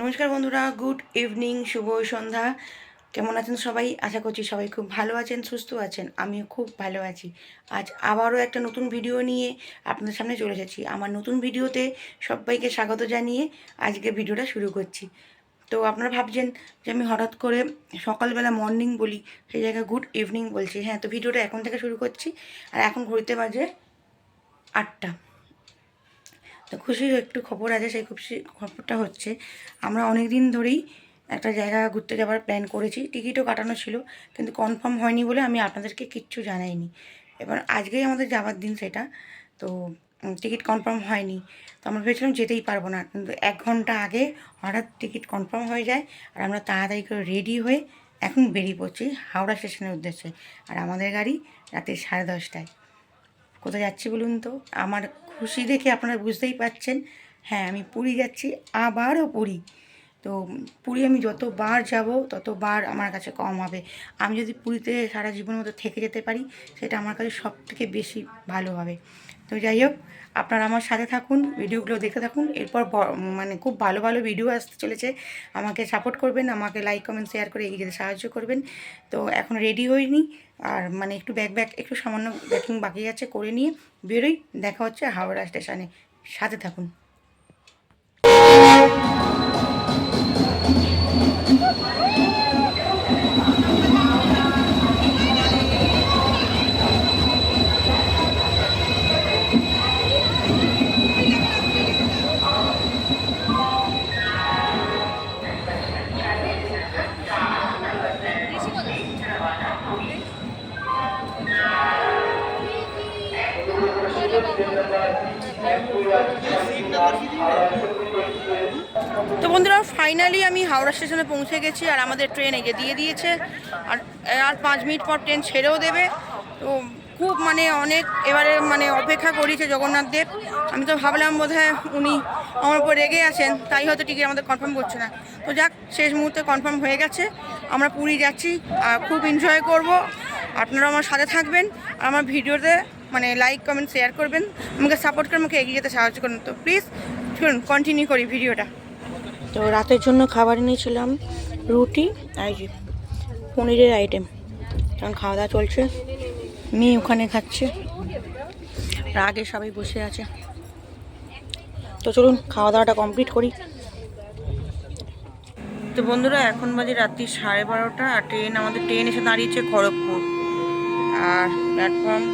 নমস্কার বন্ধুরা, good evening, শুভ সন্ধ্যা। কেমন আছেন সবাই? আশা করছি সবাই খুব ভালো আছেন, সুস্থ আছেন, আমিও খুব ভালো আছি। আজ আবারও একটা নতুন ভিডিও নিয়ে আপনাদের সামনে চলে এসেছি। আমার নতুন ভিডিওতে সবাইকে স্বাগত জানিয়ে আজকে ভিডিওটা শুরু করছি। তো আপনারা ভাবছেন যে আমি হঠাৎ করে সকালবেলা মর্নিং বলি, সেই জায়গায় গুড ইভিনিং বলছি। হ্যাঁ তো ভিডিওটা এখন থেকে শুরু করছি। আর এখন ঘুরতে বাজে আটটা। তো খুশির একটু খবর আছে, সেই খুশি খবরটা হচ্ছে, আমরা অনেক দিন ধরেই একটা জায়গা ঘুরতে যাওয়ার প্ল্যান করেছি, টিকিটও কাটানো ছিল, কিন্তু কনফার্ম হয়নি বলে আমি আপনাদেরকে কিচ্ছু জানাইনি। এবার আজকেই আমাদের যাওয়ার দিন সেটা, তো টিকিট কনফার্ম হয়নি। তো আমরা ভেবেছিলাম যেতেই পারব না, কিন্তু এক ঘণ্টা আগে হঠাৎ টিকিট কনফার্ম হয়ে যায়, আর আমরা তাড়াতাড়ি করে রেডি হয়ে এখন বেরিয়ে পড়ছি হাওড়া স্টেশনের উদ্দেশ্যে, আর আমাদের গাড়ি রাতে সাড়ে দশটায়। কোথায় যাচ্ছি বলুন তো? আমার খুশি দেখে আপনারা বুঝতেই পারছেন। হ্যাঁ আমি পুরী যাচ্ছি, আবারও পুরী। তো পুরী আমি যতবার যাব, ততবার আমার কাছে কম হবে। আমি যদি পুরীতে সারা জীবনের মতো থেকে যেতে পারি, সেটা আমার কাছে সব থেকে বেশি ভালো হবে। তো যাই হোক, আপনারা আমার সাথে থাকুন, ভিডিওগুলো দেখে থাকুন। এরপর মানে খুব ভালো ভালো ভিডিও আসতে চলেছে। আমাকে সাপোর্ট করবেন, আমাকে লাইক কমেন্ট শেয়ার করে এগিয়ে যেতে সাহায্য করবেন। তো এখন রেডি হইনি, আর মানে একটু ব্যাক ব্যাক একটু সামান্য ব্যাকিং বাকি আছে করে নিয়ে বেরোই। দেখা হচ্ছে হাওড়া স্টেশনে সাথে থাকুন। তো বন্ধুরা ফাইনালি আমি হাওড়া স্টেশনে পৌঁছে গেছি আর আমাদের ট্রেন এগিয়ে দিয়ে দিয়েছে। আর আর পাঁচ মিনিট পর ট্রেন ছেড়েও দেবে। তো খুব মানে অনেক এবারে মানে অপেক্ষা করিয়েছে জগন্নাথ দেব। আমি তো ভাবলাম বোধ উনি আমার উপর রেগে আছেন, তাই হয়তো টিকিট আমাদের কনফার্ম করছে না। তো যাক, শেষ মুহূর্তে কনফার্ম হয়ে গেছে। আমরা পুরী যাচ্ছি, আর খুব এনজয় করব। আপনারা আমার সাথে থাকবেন। আর আমার ভিডিওতে মানে লাইক কমেন্ট শেয়ার করবেন। আমাকে সাপোর্ট করে আমাকে এগিয়ে যেতে সাহায্য করুন। তো প্লিজ চলুন কন্টিনিউ করি ভিডিওটা। তো রাতের জন্য খাবার নিয়েছিলাম রুটি আর যে পনিরের আইটেম কারণ খাওয়া দাওয়া চলছে মেয়ে ওখানে খাচ্ছে। আর আগে সবাই বসে আছে। তো চলুন খাওয়া দাওয়াটা কমপ্লিট করি। তো বন্ধুরা এখন বাজে রাত্রি সাড়ে বারোটা আর ট্রেন আমাদের ট্রেন এসে দাঁড়িয়েছে খড়গপুর। আর প্ল্যাটফর্ম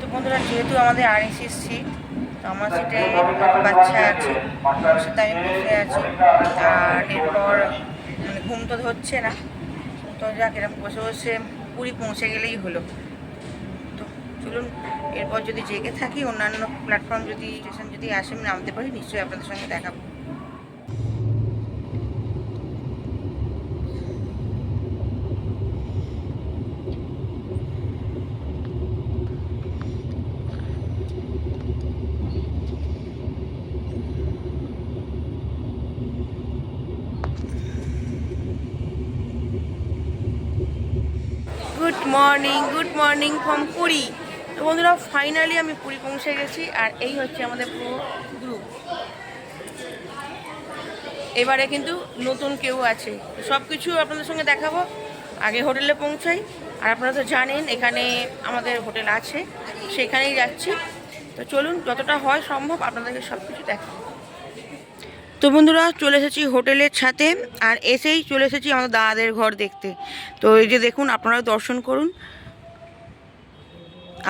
তো বন্ধুরা যেহেতু আমাদের আরএসির সিট তো আমার সিটে বাচ্চা আছে। ওর সাথে আমি বসে আছি। আর এরপর ঘুম তো ধরছে না। তো যাক, এরকম বসে বসে পুরী পৌঁছে গেলেই হলো। তো চলুন, এরপর যদি জেগে থাকি, অন্যান্য প্ল্যাটফর্ম যদি স্টেশন যদি আসে আমি নামতে পারি নিশ্চয়ই আপনাদের সঙ্গে দেখাবো good morning good morning from Puri. তো বন্ধুরা ফাইনালি আমি পুরী পৌঁছে গেছি, আর এই হচ্ছে আমাদের পুরো গ্রুপ এবারে কিন্তু নতুন কেউ আছে। সব কিছু আপনাদের সঙ্গে দেখাবো, আগে হোটেলে পৌঁছাই। আর আপনারা তো জানেন, এখানে আমাদের হোটেল আছে, সেখানেই যাচ্ছি। তো চলুন, যতটা হয় সম্ভব আপনাদেরকে সব কিছু দেখাবো তো বন্ধুরা, চলে এসেছি হোটেলের ছাতে, আর এসেই চলে এসেছি আমাদের দাদাদের ঘর দেখতে। তো এই যে দেখুন, আপনারা দর্শন করুন।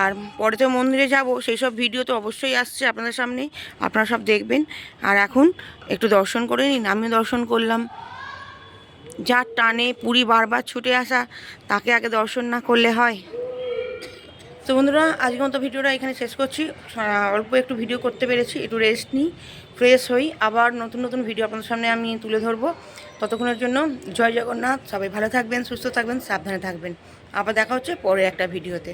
আর পরে তো মন্দিরে যাব, সেই সব ভিডিও তো অবশ্যই আসছে আপনাদের সামনে, আপনারা সব দেখবেন। আর এখন একটু দর্শন করে নিন, আমিও দর্শন করলাম। যার টানে পুরী বারবার ছুটে আসা, তাকে আগে দর্শন না করলে হয়। তো বন্ধুরা আজকে মতো ভিডিওটা এখানে শেষ করছি। অল্প একটু ভিডিও করতে পেরেছি, একটু রেস্ট নিই ফ্রেশ হই। আবার নতুন নতুন ভিডিও আপনাদের সামনে আমি তুলে ধরবো। ততক্ষণের জন্য জয় জগন্নাথ। সবাই ভালো থাকবেন, সুস্থ থাকবেন, সাবধানে থাকবেন। আবার দেখা হচ্ছে পরে একটা ভিডিওতে।